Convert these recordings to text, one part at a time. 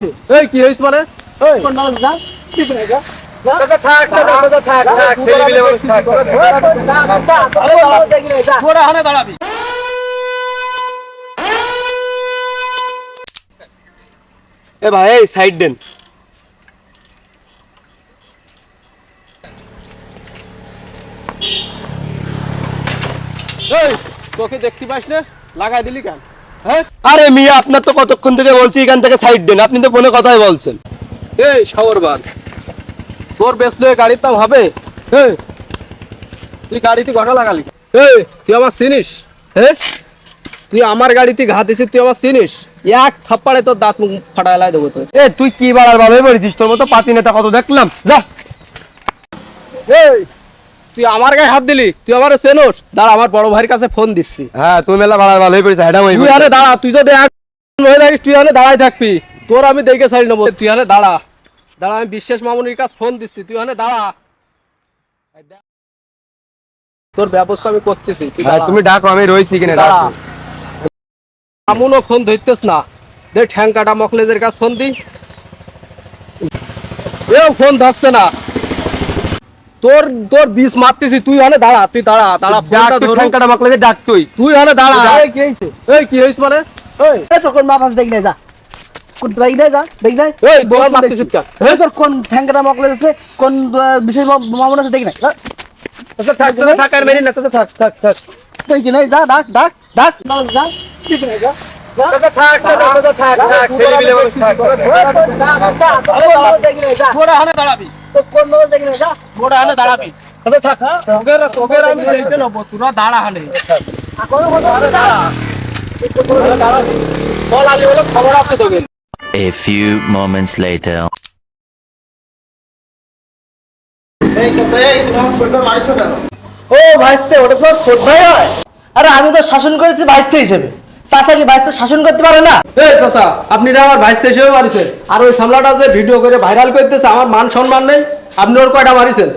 এই কি হইছ মানে এই কোন মানুষ যা দাঁড়াবি এ ভাই এই সাইড দেন এই তোকে দেখতে পাস না লাগাই দিলি কেন হ্যাঁ আরে মিয়া আপনার তো কতক্ষণ থেকে বলছি এখান থেকে সাইড দেন। আপনি তো ফোনে কথাই বলছেন। এই শাওরবাদ তোর বেসলে গাড়ির দাম হবে? এই তুই গাড়িতে ঘটা লাগালি এই তুই আমার চিনিস? হ্যাঁ? তুই আমার গাড়িতে ঘা দিছিস তুই আমার চিনিস? এক থাপ্পাড়ে তোর দাঁত মুখ ফাটায় লাই দেবো তোর এ তুই কি বাড়ার ভাবে পড়েছিস? তোর মতো পাতি নেতা কত দেখলাম। যা। এই তুই আমার গায়ে হাত দিলি তুই আমার চেনোস? দাঁড়া আমার বড় ভাইয়ের কাছে ফোন দিচ্ছি। হ্যাঁ তুই মেলা বাড়ার ভালোই পড়েছিস হ্যাঁ ওই তুই আরে দাঁড়া তুই যদি এক হয়ে থাকিস তুই আনে দাঁড়াই থাকবি। তোর আমি দেখে সারি নেব। তুই আনে দাঁড়া। দাঁড়া আমি বিশ্বাস মামুনির কাছে ফোন দিচ্ছি তুই আনে দাঁড়া। তোর ব্যবস্থা আমি করতেছি তুই হ্যাঁ তুমি ডাকো আমি রয়েছি কিনে দাঁড়া। মামুনও ফোন ধরতেস না। দে ঠ্যাং কাটা মখলেজের কাছে ফোন দি। এও ফোন ধরছে না। তোর তোর বিষ মারতেছি তুই হানে দাঁড়া তুই দাঁড়া দাঁড়া ডাক ফোনটা তুই ধরুক। ঠ্যাংকাটা মাকলে যে ডাক তুই। তুই হানে দাঁড়া। এই কি হইছে? এই কি হইছ মানে? ওই এই তোর কোন মাপাস দেখি নাই যা। কোন দেখি নাই যা দেখি নাই। এই তোর বহুত মারতেছিস দেখছি। কেন? এই তোর কোন ঠ্যাঙ্কাটা মকলে আছে কোন আহ, বিশেষ মামুন আছে দেখি নাই যা। চাচা থাক চাচা থাক আর মেরি না চাচা থাক থাক থাক। দেখি নাই যা ডাক ডাক ডাক। মানুষ যা ঠিক নাই যা। দাঁড়াবি। দাঁড়া হানে। খবর আছে তোকে। A few moments later. ও ভাইস্তে ওটা পুরো ছোট ভাই হয়। আরে আমি তো শাসন করেছি ভাইস্তে হিসেবে। চাচা কি ভাইস্তে শাসন করতে পারে না? এই চাচা আপনি না আমার ভাইস্তে হিসেবে মারিছেন। আর ওই সামলাটা যে ভিডিও করে ভাইরাল করতেছে আমার মান সম্মান নেই আপনি ওর কয়টা মারিছেন?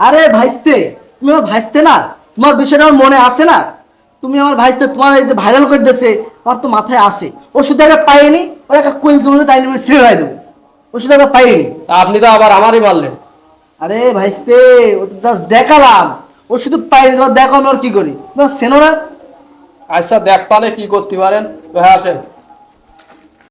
আরে ভাইস্তে তুমি আমার ভাইস্তে না? তোমার বিষয়টা আমার মনে আছে না? তুমি আমার ভাইস্তে তোমার এই যে ভাইরাল করে দিয়েছে আমার তো মাথায় আসে ও শুধু একটা পাইনি ওর একটা কুইল জমে তাই নিয়ে ছেড়ে দেবো। ও শুধু একটা পাইনি। আপনি তো আবার আমারই মারলেন। আরে ভাইস্তে ও তো জাস্ট দেখালাম। ও শুধু পাইনি তোমার দেখো ওর কি করি? তোমার সেনো না? আচ্ছা দেখ পালে কি করতে পারেন? হ্যাঁ আসেন।